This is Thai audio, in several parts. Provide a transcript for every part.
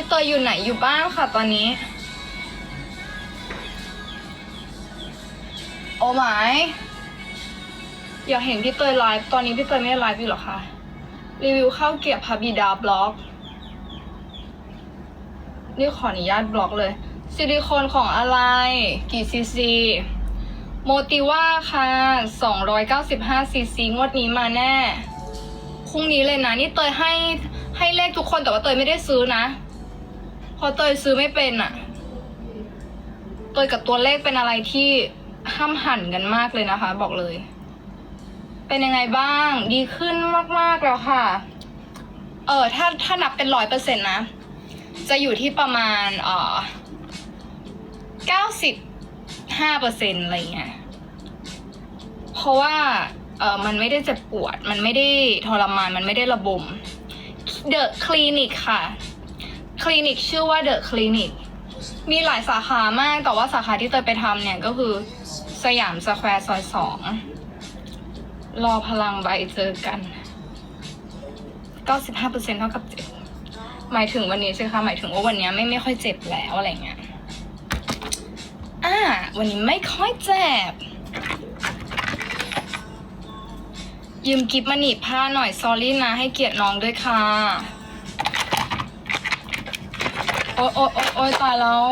พี่เตยอยู่ไหนอยู่บ้านค่ะตอนนี้ โอ้หมายอยากเห็นพี่เตยไลฟ์ตอนนี้พี่เตยไม่ได้ไลฟ์อยู่หรอคะรีวิวข้าวเกรียบพาบิดาบล็อกนี่ขออนุญาตบล็อกเลยซิลิโคนของอะไร กี่ซีซีโมติว่าค่ะ 295 ซีซีงวดนี้มาแน่ พรุ่งนี้เลยนะ นี่เตยให้ให้เลขทุกคนแต่ว่าเตยไม่ได้ซื้อนะ เพราะเตยซื้อไม่เป็นอะเตยกับตัวเลขเป็นอะไรที่ห้ามหันกันมากเลยนะคะ บอกเลย เป็นยังไงบ้าง ดีขึ้นมากๆแล้วค่ะ เออถ้าถ้านับเป็นร้อยเปอร์เซ็นต์นะ จะอยู่ที่ประมาณเออเก้าสิบห้าเปอร์เซ็นต์อะไรเงี้ย เพราะว่าเออมันไม่ได้เจ็บปวด มันไม่ได้ทรมาน มันไม่ได้ระบม เดอะคลินิกค่ะ คลินิกชื่อว่าเดอะคลินิกมีหลายสาขามาก แต่ว่าสาขาที่เตยไปทำเนี่ยก็คือสยามสแควร์ซอยสองรอพลังใบเจอกัน 95%เท่ากับเจ็บหมายถึงวันนี้ใช่ไหมคะหมายถึงว่าวันนี้ไม่ไม่ค่อยเจ็บแล้วอะไรเงี้ยอ่าวันนี้ไม่ค่อยเจ็บ ยืมกิฟมาหนีบผ้าหน่อย ซอรี่นะให้เกียรติน้องด้วยค่ะ โอ๊ยโอ๊ยโอ๊ยตายแล้ว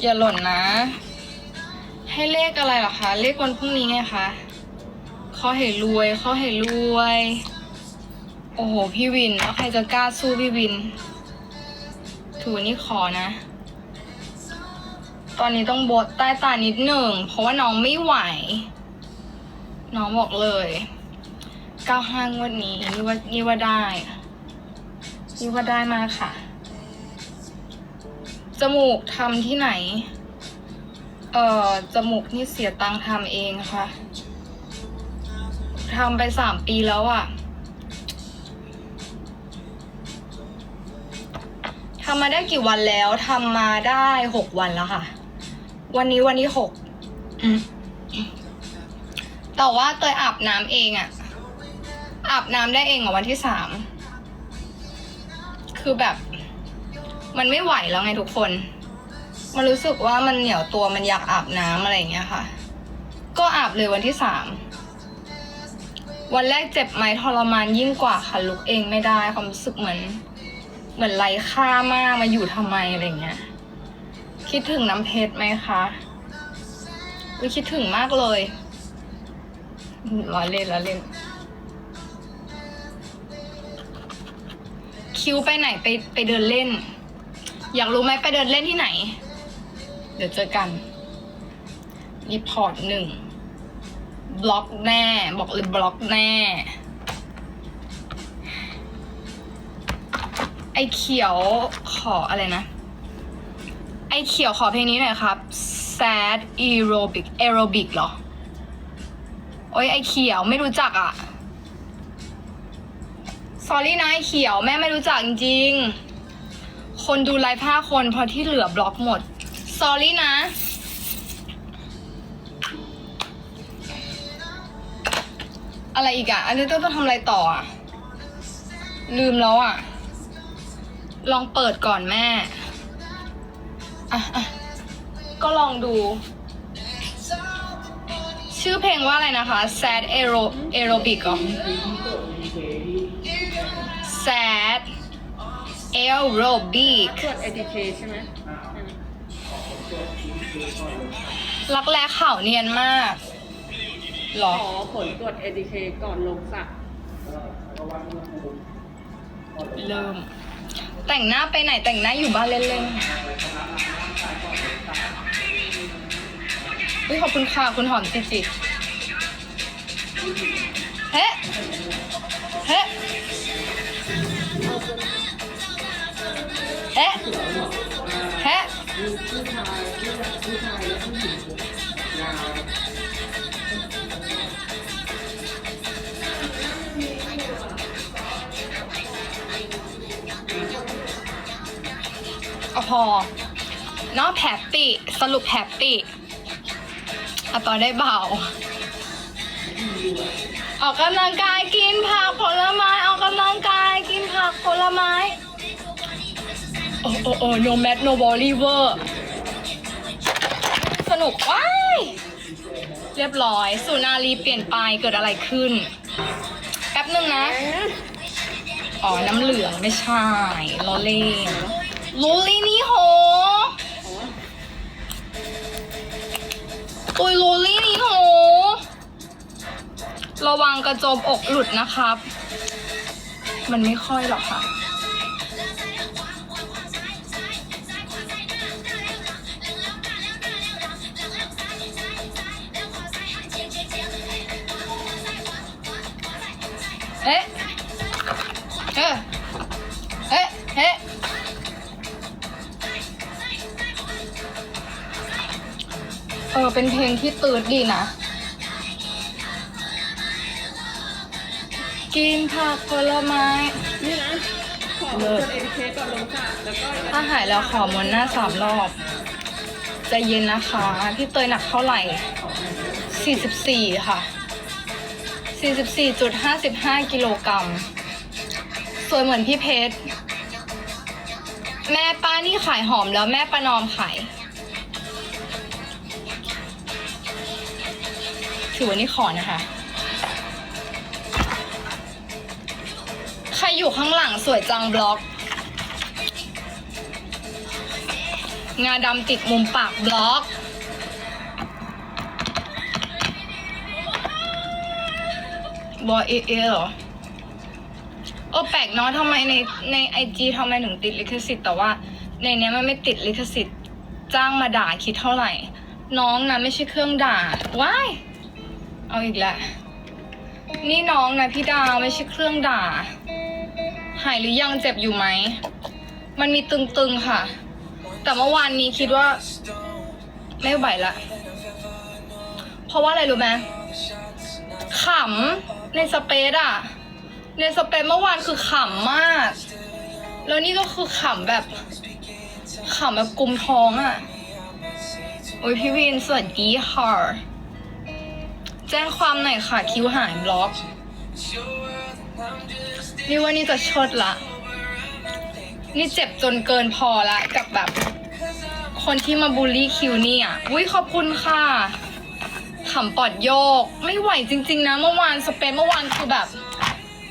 อย่าหล่นนะ ให้เลขอะไรหรอคะ เลขวันพรุ่งนี้ไงคะขอให้รวยขอให้รวย โอ้โห พี่วินแล้วใครจะกล้าสู้พี่วินถือนี่ขอนะ ตอนนี้ต้องบดใต้ตานิดหนึ่ง เพราะว่าน้องไม่ไหว น้องบอกเลยเก้าห้างวันนี้นี่ว่านี่ว่าได้นี่ว่าได้มากค่ะ จมูกทำที่ไหน เอ่อ จมูกนี่เสียตังค์ทำเองค่ะทำไปสามปีแล้วอะ่ะทำมาได้กี่วันแล้วทำมาได้หกวันแล้วค่ะ วันนี้วันที่หกแต่ว่าเตยอาบน้ำเองอะอาบน้ำได้เองเหรอวันที่สาม คือแบบ มันไม่ไหวแล้วไงทุกคน มันรู้สึกว่ามันเหนียวตัวมันอยากอาบน้ำอะไรอย่างเงี้ยค่ะ ก็อาบเลยวันที่สามวันแรกเจ็บไหมทรมานยิ่งกว่าค่ะลุกเองไม่ได้ความรู้สึกเหมือน เหมือนไร้ค่ามากมาอยู่ทำไมอะไรเงี้ยคิดถึงน้ำเพชรไหมคะวิคิดถึงมากเลยล้อเล่นล้อเล่น คิวไปไหนไปไปเดินเล่น อยากรู้ไหมไปเดินเล่นที่ไหน เดี๋ยวเจอกันรีพอร์ตหนึ่งบล็อกแน่ บอกเลยบล็อกแน่ ไอเขียวขออะไรนะ ไอเขียวขอเพลงนี้หน่อยครับ sad aerobic aerobic เหรอ โอ้ยไอเขียวไม่รู้จักอะ sorry นะไอเขียวแม่ไม่รู้จักจริงๆ คนดูไลฟ์ห้าคนเพราะที่เหลือบล็อกหมด sorry นะ อะไรอีกอะอันนี้ต้องต้องทำอะไรต่ออะลืมแล้วอะลองเปิดก่อนแม่อะอะก็ลองดู ชื่อเพลงว่าอะไรนะคะ sad aero aerobic เหรอ aerobic ตรวจ ATK ใช่ไหมรักแร้ข่าวเนียนมากเหรอขอผลตรวจ ATK ก่อนลงสระเริ่ม แต่งหน้าไปไหนแต่งหน้าอยู่บ้านเล่นๆอุ้ยขอบคุณค่ะ คุณหอมจิจิเฮ้ เฮ้เฮ้เฮ้เอาพอเนาะแฮปปี้สรุปแฮปปี้อะต่อได้เบา ออกกำลังกายกินผักผลไม้ ออกกำลังกายกินผักผลไม้ โอ้โอ้โอ้ no mat no volley เวอร์สนุกว้ายเรียบร้อย สุนารีเปลี่ยนไปเกิดอะไรขึ้น แป๊บนึงนะ อ๋อ น้ำเหลืองไม่ใช่โรลลี่โรลลี่นี่โหโอ้ยโรลลี่นี่โห ระวังกระจมอกหลุดนะครับ มันไม่ค่อยหรอกค่ะ เอ๊ะเอ๊ะเอ๊ะเอ๊ะเออ เป็นเพลงที่ตื่นดีนะ กินผักผลไม้ นี่นะ ขอเลิศจ ATK ก่อนลงสระแล้วก็ถ้าหายแล้วขอมวนหน้าสามรอบใจเย็นนะคะ พี่เตยหนักเท่าไหร่ 44 ค่ะ 44.55 กิโลกรัม สวยเหมือนพี่เพชร แม่ป้านี่ขายหอมแล้วแม่ประนอมขายถือว่านี่ขอนะคะ ใครอยู่ข้างหลังสวยจังบล็อก งาดำติดมุมปากบล็อก บอยเอเอเหรอเออแปลกเนาะทำไมในในไอจีทำไมถึงติดลิขสิทธิ์แต่ว่าในเนี้ยมันไม่ติดลิขสิทธิ์ จ้างมาด่าคิดเท่าไหร่ น้องนะไม่ใช่เครื่องด่าว้ายเอาอีกแล้วนี่น้องนะพี่ดาวไม่ใช่เครื่องด่า หายหรือยังเจ็บอยู่ไหม มันมีตึงๆค่ะ แต่เมื่อวานนี้คิดว่า ไม่ไหวละ เพราะว่าอะไรรู้ไหมขำ ในสเปซอะในสเปซเมื่อวานคือขำมาก แล้วนี่ก็คือขำแบบขำแบบกุมท้องอะโอ้ยพี่วินสวัสดีค่ะแจ้งความหน่อยค่ะ คิวหายบล็อกนี่ว่านี่จะชดละ นี่เจ็บจนเกินพอละกับแบบ คนที่มาบูลลี่คิวนี่อะอุ้ยขอบคุณค่ะ ขำปอดโยก ไม่ไหวจริง ๆ นะ เมื่อวานสเปนเมื่อวานคือแบบ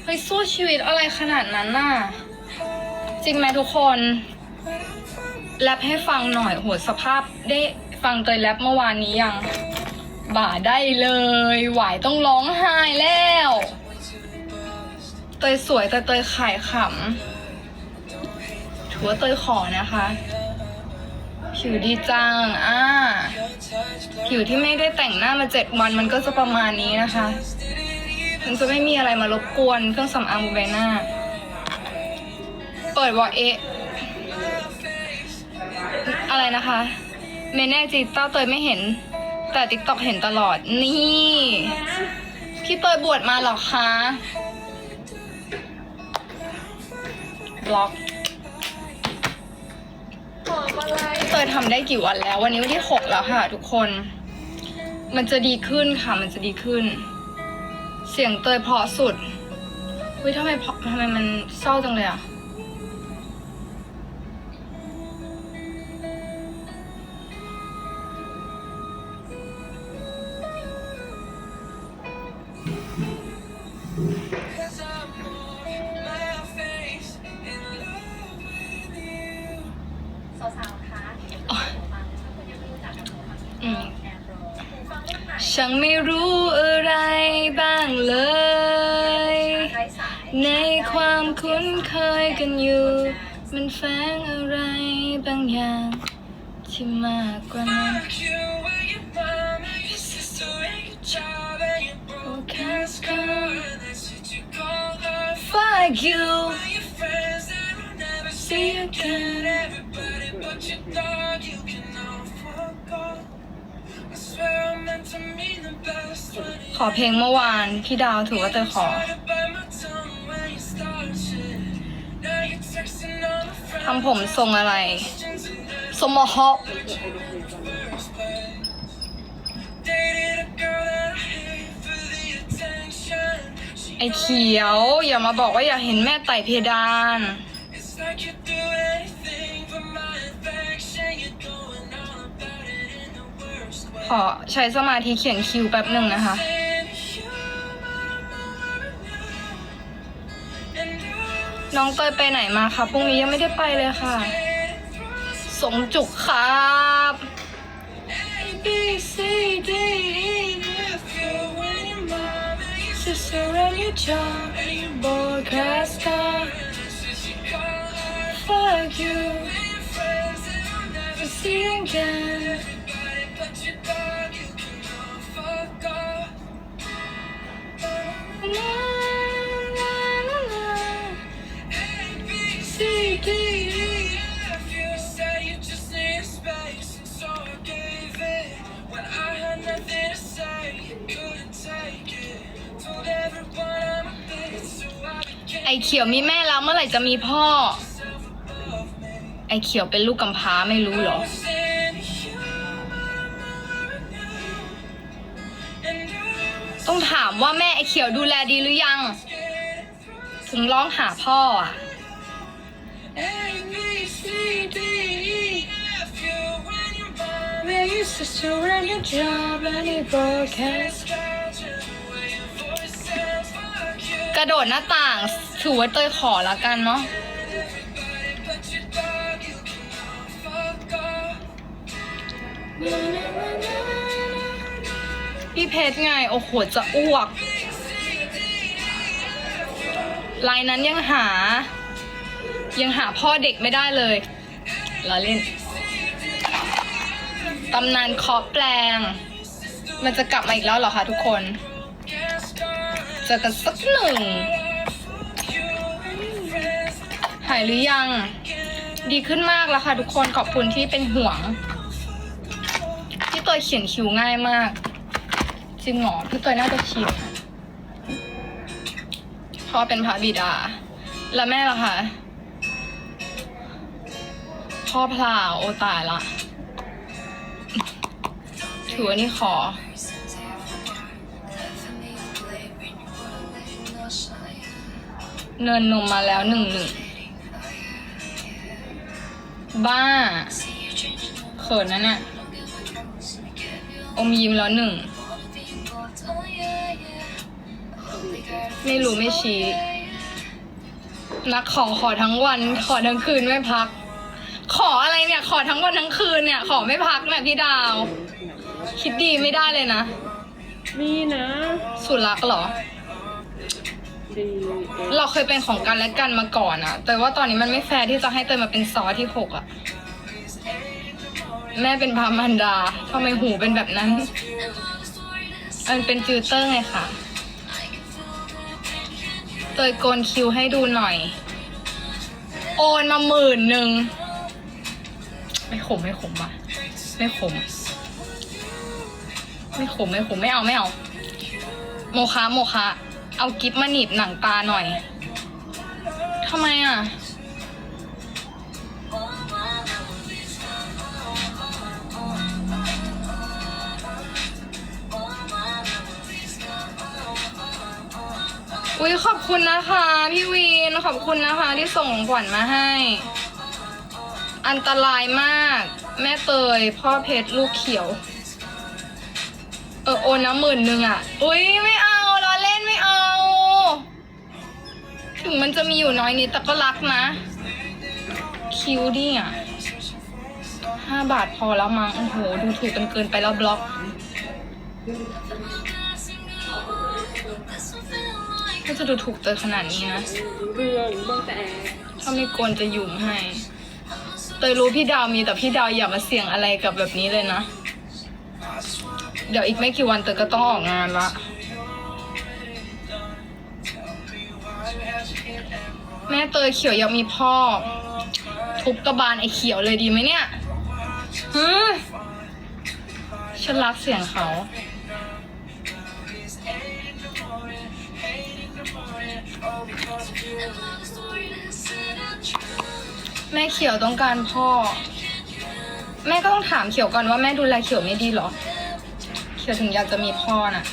เฮ้ยสู้ชีวิตอะไรขนาดนั้นน่ะ จริงไหมทุกคนแรปให้ฟังหน่อยโหสภาพได้ฟังเตยแรปเมื่อวานนี้ยัง บ่าได้เลย หวายต้องร้องไห้แล้ว เตยสวยแต่เตยขายขำถือว่าเตยขอนะคะ ผิวดีจัง อ่า ผิวที่ไม่ได้แต่งหน้ามาเจ็ดวันมันก็จะประมาณนี้นะคะ มันจะไม่มีอะไรมารบกวนเครื่องสำอางบนใบหน้า เปิดวอเอะอะไรนะคะ เมแน่จีต้าเตยไม่เห็น แต่ติ๊กต็อกเห็นตลอด นี่พี่เตยบวชมาหรอคะ บล็อก เตยทำได้กี่วันแล้ว วันนี้วันที่หกแล้วค่ะ ทุกคน มันจะดีขึ้นค่ะ มันจะดีขึ้น เสียงเตยเพราะสุดเฮ้ยทำไมเพราะทำไมมันเศร้าจังเลยอะ ยกันอยู่ มันแฝงอะไรบางอย่าง ที่มากกว่านั้น Fuck you See you again ขอเพลงเมื่อวาน พี่ดาวถือว่าเตยขอ ทำผมทรงอะไร ทรงมอฮอไอ้เขียว อย่ามาบอกว่าอยากเห็นแม่ไต่เพดาน ขอใช้สมาธิเขียนคิวแป๊บหนึ่งนะคะ น้องเตยไปไหนมาคะพรุ่งนี้ยังไม่ได้ไปเลยค่ะสงจุกครับ A ไอเขียวมีแม่แล้วเมื่อไหร่จะมีพ่อ ไอเขียวเป็นลูกกำพร้าไม่รู้เหรอ ต้องถามว่าแม่ไอเขียวดูแลดีหรือยัง ถึงร้องหาพ่ออะ Just to run your job and your broadcast กระโดดหน้าต่าง ถือว่าเตยขอละกันเนาะพี่เพชรไง โอ้โห จะอ้วก ลายนั้นยังหา ยังหาพ่อเด็กไม่ได้เลยเราเล่น ตำนานคาะแปลง มันจะกลับมาอีกแล้วเหรอคะทุกคน เจอกันสักหนึ่ง หายหรือยัง ดีขึ้นมากแล้วค่ะทุกคนขอบคุณที่เป็นห่วง พี่เตยเขียนคิวง่ายมาก จริงหรอพี่เตยน่าจะชินพ่อเป็นพระบิดา แล้วแม่ล่ะคะพ่อพลาโอตายละ ถือว่านี่ขอ เนินนมมาแล้วหนึ่งหนึ่ง บ้า เขินนะเนี่ยอมยิ้มแล้วหนึ่ง ไม่รู้ไม่ชี้ นักขอขอทั้งวัน ขอทั้งคืนไม่พัก ขออะไรเนี่ย ขอทั้งวันทั้งคืนเนี่ย ขอไม่พักเนี่ยพี่ดาว คิดดีไม่ได้เลยนะมีนะ สุดรักเหรอดี เราเคยเป็นของกันและกันมาก่อนอะแต่ว่าตอนนี้มันไม่แฟร์ที่จะให้เตยมาเป็นซอที่หกอะแม่เป็นพามันดาทำไมหูเป็นแบบนั้น มันเป็นฟิลเตอร์ไงค่ะ เตยโกนคิวให้ดูหน่อย โอนมาหมื่นหนึ่ง ไม่ขมไม่ขมปะไม่ขม ไม่ขมไม่ขมไม่เอาไม่เอา โมคะโมคะ เอากิฟมาหนีบหนังตาหน่อยทำไมอะ อุ้ยขอบคุณนะคะ พี่วีน ขอบคุณนะคะที่ส่งของขวัญมาให้ อันตรายมาก แม่เตย พ่อเพชรลูกเขียว เออโอนนะหมื่นหนึ่งอะ อุ้ยไม่เอา ถึงมันจะมีอยู่น้อยนิดแต่ก็รักนะ คิวดิอะห้าบาทพอแล้วมั้งโอ้โห ดูถูกกันเกินไปแล้วบล็อก ก็จะดูถูกเตยขนาดนี้นะเรื่องบ้างแต่ถ้าไม่โกนจะหยุ่มให้เตยรู้พี่ดาวมีแต่พี่ดาวอย่ามาเสี่ยงอะไรกับแบบนี้เลยนะ เดี๋ยวอีกไม่กี่วันเตยก็ต้องออกงานละ แม่เตยเขียวอยากมีพ่อ ทุบกระบาลไอ้เขียวเลยดีไหมเนี่ยฮึฉันรักเสียงเขา แม่เขียวต้องการพ่อ แม่ก็ต้องถามเขียวก่อนว่าแม่ดูแลเขียวไม่ดีหรอ เขียวถึงอยากจะมีพ่อน่ะ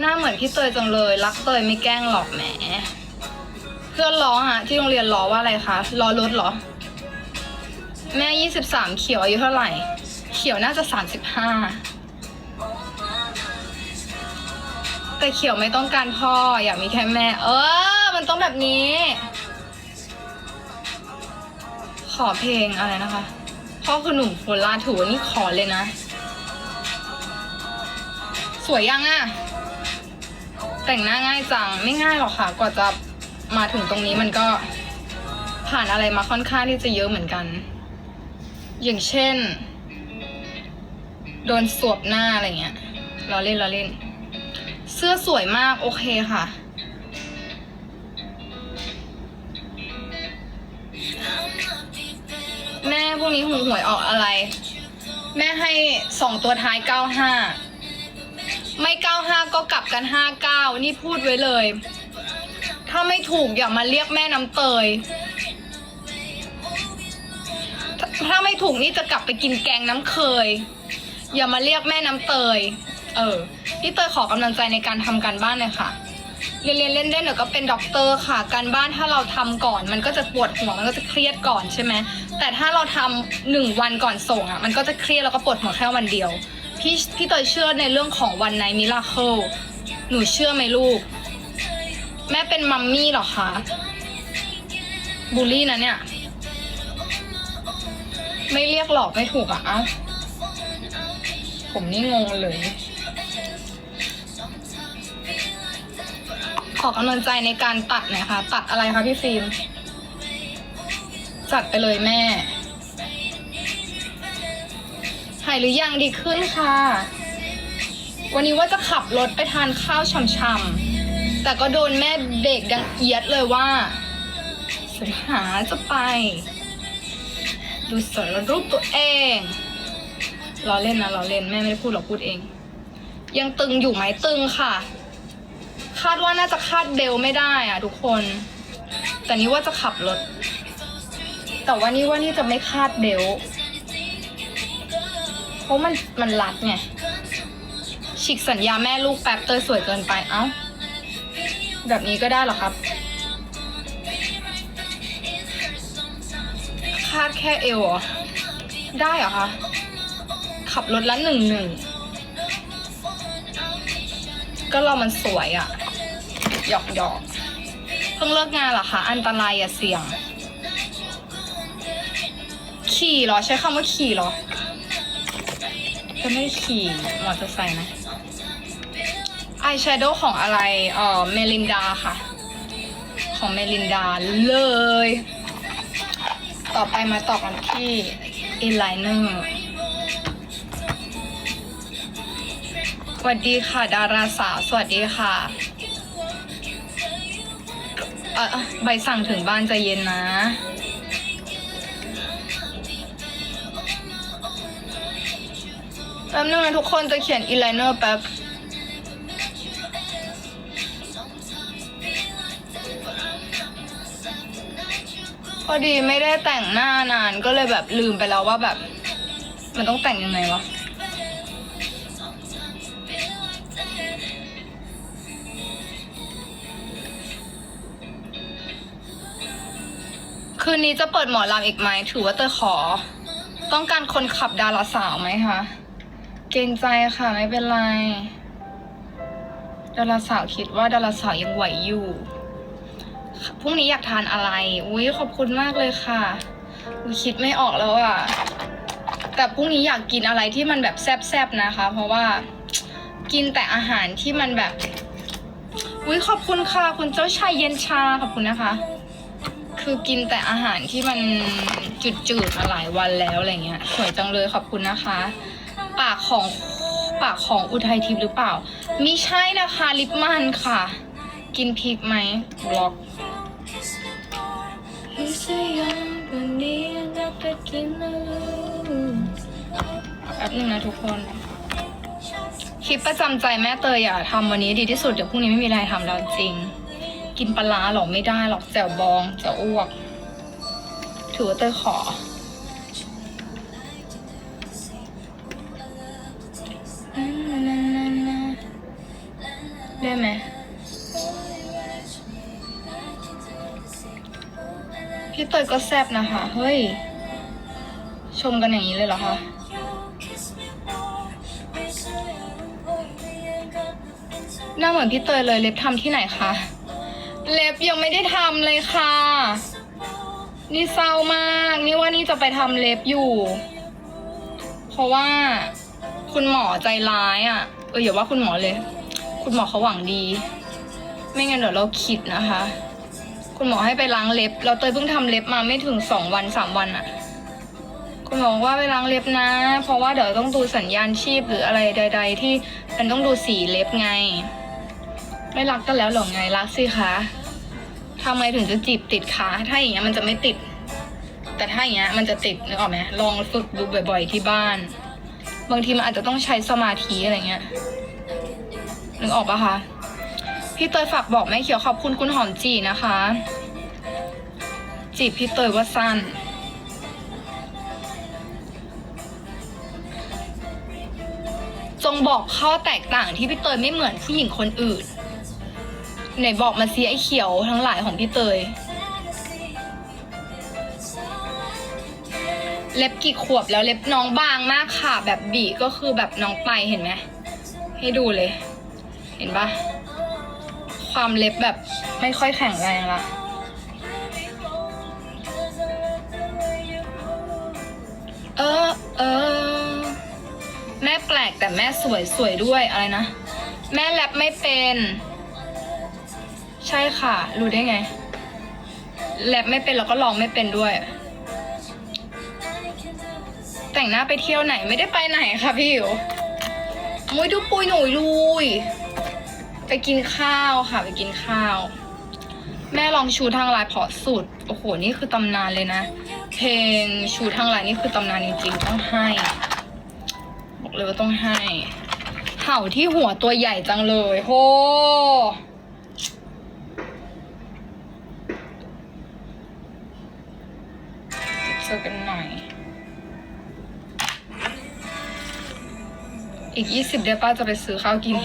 หน้าเหมือนพี่เตยจังเลย รักเตยไม่แกล้งหรอกแหมเพื่อนล้อฮะที่โรงเรียนล้อว่าอะไรคะล้อรถเหรอ แม่ยี่สิบสามเขียวอายุเท่าไหร่ เขียวน่าจะสามสิบห้าแต่เขียวไม่ต้องการพ่ออยากมีแค่แม่ เออ มันต้องแบบนี้ ขอเพลงอะไรนะคะพ่อคือหนุ่มโคราชถือว่านี่ขอเลยนะ สวยยังอะแต่งหน้าง่ายจังไม่ง่ายหรอกค่ะ กว่าจะ มาถึงตรงนี้มันก็ผ่านอะไรมาค่อนข้างที่จะเยอะเหมือนกัน อย่างเช่น โดนสวบหน้าอะไรเงี้ยราเล่นราเล่น เสื้อสวยมากโอเคค่ะ แม่พวกนี้หูหวยออกอะไร แม่ให้สองตัวท้ายเก้าห้าไม่เก้าห้าก็กลับกันห้าเก้านี่พูดไว้เลย ถ้าไม่ถูกอย่ามาเรียกแม่น้ำเตยถ้าถ้าไม่ถูกนี่จะกลับไปกินแกงน้ำเคย อย่ามาเรียกแม่น้ำเตย เออพี่เตยขอกำลังใจในการทำการบ้านหน่อยค่ะ เรียนเรียนเล่นเล่นเดี๋ยวก็เป็นด็อกเตอร์ค่ะ การบ้านถ้าเราทำก่อน มันก็จะปวดหัวมันก็จะเครียดก่อนใช่ไหมแต่ถ้าเราทำหนึ่งวันก่อนส่งอะมันก็จะเครียดแล้วก็ปวดหัวแค่วันเดียว พี่พี่เตยเชื่อในเรื่องของวันไนมิราเคิลหนูเชื่อไหมลูก แม่เป็นมัมมี่เหรอคะบูลลี่นะเนี่ย ไม่เรียกหลอกไม่ถูกอะอ้าผมนี่งงเลย ขอกำลังใจในการตัดหน่อยค่ะ ตัดอะไรคะพี่ฟิล์ม จัดไปเลยแม่ หายหรือยังดีขึ้นค่ะ วันนี้ว่าจะขับรถไปทานข้าวช่ำๆ แต่ก็โดนแม่เบรกดังเอียดเลยว่าสิงหาจะไป ดูสารรูปตัวเองล้อเล่นนะล้อเล่นแม่ไม่ได้พูดหรอกพูดเอง ยังตึงอยู่ไหมตึงค่ะ คาดว่าน่าจะคาดเบลไม่ได้อะทุกคน แต่นี่ว่าจะขับรถ แต่ว่านี่ว่านี่จะไม่คาดเบลเพราะมันมันรัดไงฉีกสัญญาแม่ลูกแป๊บเตยสวยเกินไปเอ้า แบบนี้ก็ได้เหรอครับ คาดแค่เอวเหรอ ได้เหรอคะ ขับรถละหนึ่งหนึ่ง ก็เรามันสวยอะหยอกหยอกเพิ่งเลิกงานเหรอคะ อันตรายอย่าเสี่ยง ขี่เหรอ ใช้คำว่าขี่เหรอจะไม่ได้ขี่มอเตอร์ไซค์นะ อายแชโดว์ของอะไรเอ่อเมลินดาค่ะ ของเมลินดาเลย ต่อไปมาต่อกันที่อินไลเนอร์สวัสดีค่ะ ดาราสาว สวัสดีค่ะเออใบสั่งถึงบ้านใจเย็นนะ แป๊บนึงนะทุกคนจะเขียนอินไลเนอร์แป๊บ พอดีไม่ได้แต่งหน้านานก็เลยแบบลืมไปแล้วว่าแบบ มันต้องแต่งยังไงวะคืนนี้จะเปิดหมอลำอีกไหมถือว่าเตยขอ ต้องการคนขับดาราสาวไหมคะ เกรงใจค่ะไม่เป็นไร ดาราสาวคิดว่าดาราสาวยังไหวอยู่ พรุ่งนี้อยากทานอะไร อุ้ยขอบคุณมากเลยค่ะอุ้ยคิดไม่ออกแล้วอะแต่พรุ่งนี้อยากกินอะไรที่มันแบบแซ่บๆนะคะ เพราะว่ากินแต่อาหารที่มันแบบ อุ้ยขอบคุณค่ะ คุณเจ้าชายเย็นชาขอบคุณนะคะ คือกินแต่อาหารที่มันจืดๆมาหลายวันแล้วอะไรเงี้ย สวยจังเลยขอบคุณนะคะ ปากของปากของอุทัยทิพย์หรือเปล่ามิใช่นะคะลิปมันค่ะ กินพริกไหมบล็อก แป๊บนึงนะทุกคน คลิปประจำใจแม่เตยอะทำวันนี้ดีที่สุด เดี๋ยวพรุ่งนี้ไม่มีอะไรทำแล้วจริง กินปลาร้าหรอกไม่ได้หรอกแจ่วบองแจ่วอ้วก ถือว่าเตยขอได้ไหม พี่เตยก็แซบนะคะ เฮ้ย ชมกันอย่างนี้เลยเหรอคะหน้าเหมือนพี่เตยเลยเล็บทำที่ไหนคะเล็บยังไม่ได้ทำเลยค่ะ นี่เศร้ามาก นี่ว่านี่จะไปทำเล็บอยู่ เพราะว่าคุณหมอใจร้ายอะ่ะเอออย่าว่าคุณหมอเลย คุณหมอเขาหวังดี ไม่งั้นเดี๋ยวเราคิดนะคะ คุณหมอให้ไปล้างเล็บ เราเตยเพิ่งทำเล็บมาไม่ถึงสองวันสามวันอะคุณหมอบอกว่าไปล้างเล็บนะ เพราะว่าเดี๋ยวต้องดูสัญญาณชีพหรืออะไรใด ๆ ที่มันต้องดูสีเล็บไง ไม่รักกันแล้วเหรอไงรักสิคะทำไมถึงจะจีบติดคะถ้าอย่างเงี้ยมันจะไม่ติด แต่ถ้าอย่างเงี้ยมันจะติดนึกออกไหมลองฝึกดูบ่อย ๆ ที่บ้าน บางทีมันอาจจะต้องใช้สมาธิอะไรเงี้ยนึกออกปะคะ พี่เตยฝากบอกแม่เขียวขอบคุณคุณหอมจีนะคะ จีบพี่เตยว่าสั้น จงบอกข้อแตกต่างที่พี่เตยไม่เหมือนผู้หญิงคนอื่น ไหนบอกมาสิไอเขียวทั้งหลายของพี่เตย เล็บกี่ขวบแล้วเล็บน้องบางมากค่ะ แบบบีก็คือแบบน้องไปเห็นไหม ให้ดูเลย เห็นปะ ความเล็บแบบไม่ค่อยแข็งแรงละเออเออแม่แปลกแต่แม่สวยสวยด้วยอะไรนะ แม่แรปไม่เป็น ใช่ค่ะ รู้ได้ไงแรปไม่เป็นแล้วก็ร้องไม่เป็นด้วย แต่งหน้าไปเที่ยวไหนไม่ได้ไปไหนค่ะพี่หิวมุ้ยดูปุยหนุ่ยลุย ไปกินข้าวค่ะไปกินข้าว แม่ลองชูทางไลน์เพาะสุด โอ้โห นี่คือตำนานเลยนะ เพลงชูทางไลน์นี่คือตำนานจริงๆต้องให้ บอกเลยว่าต้องให้เห่าที่หัวตัวใหญ่จังเลยโหเจอกันหน่อย อีกยี่สิบเดือนป้าจะไปซื้อข้าวกิน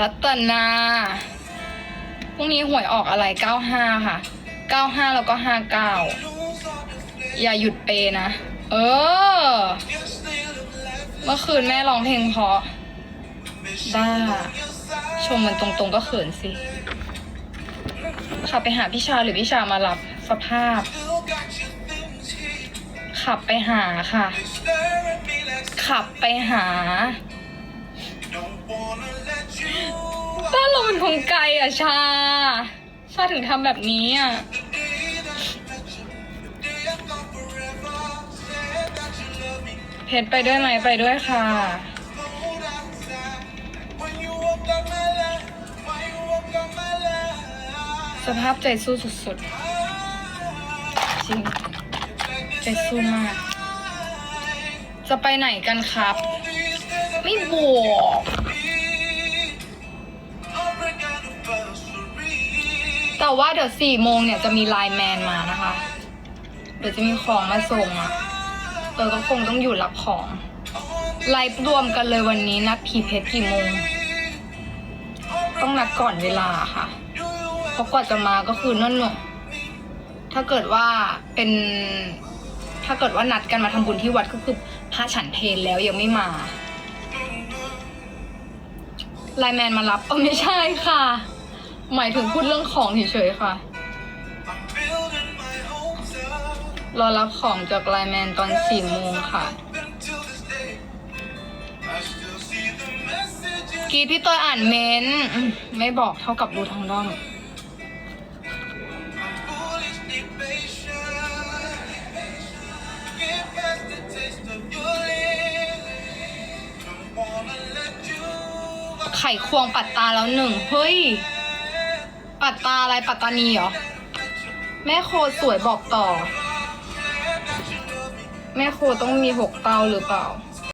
รัตนา พรุ่งนี้หวยออกอะไรเก้าห้าค่ะเก้าห้าแล้วก็ห้าเก้าอย่าหยุดเปย์นะ เออ เมื่อคืนแม่ร้องเพลงเพราะ บ้า ชมมันตรงๆก็เขินสิขับไปหาพี่ชาหรือพี่ชามารับสภาพ ขับไปหาค่ะ ขับไปหา บ้านเรามันคงไกลอะชา ชาถึงทำแบบนี้อะ เพชรไปด้วยไหมไปด้วยค่ะ สภาพใจสู้สุดๆ จริง ใจสู้มาก จะไปไหนกันครับ ไม่บอก แต่ว่าเดี๋ยวสี่โมงเนี่ยจะมีไลน์แมนมานะคะ เดี๋ยวจะมีของมาส่งอะเออก็คงต้องอยู่รับของ ไลฟ์รวมกันเลยวันนี้นัดพีเพชรกี่โมง ต้องนัดก่อนเวลาค่ะ เพราะกว่าจะมาก็คือนั่นหนถ้าเกิดว่าเป็น ถ้าเกิดว่านัดกันมาทำบุญที่วัดก็คือพระฉันเพลแล้วยังไม่มาไลน์แมนมารับเออไม่ใช่ค่ะ หมายถึงพูดเรื่องของเฉยๆค่ะ รอรับของจากไลแมนตอนสี่โมงค่ะกีพี่ตัวอ่านเมนไม่บอกเท่ากับรู้ทั้งด้อมไข่ควงปัดตาแล้วหนึ่ง เฮ้ย ปัดตาอะไรปัตตานีเหรอ แม่โคสวยบอกต่อ แม่โคต้องมีหกเตาหรือเปล่า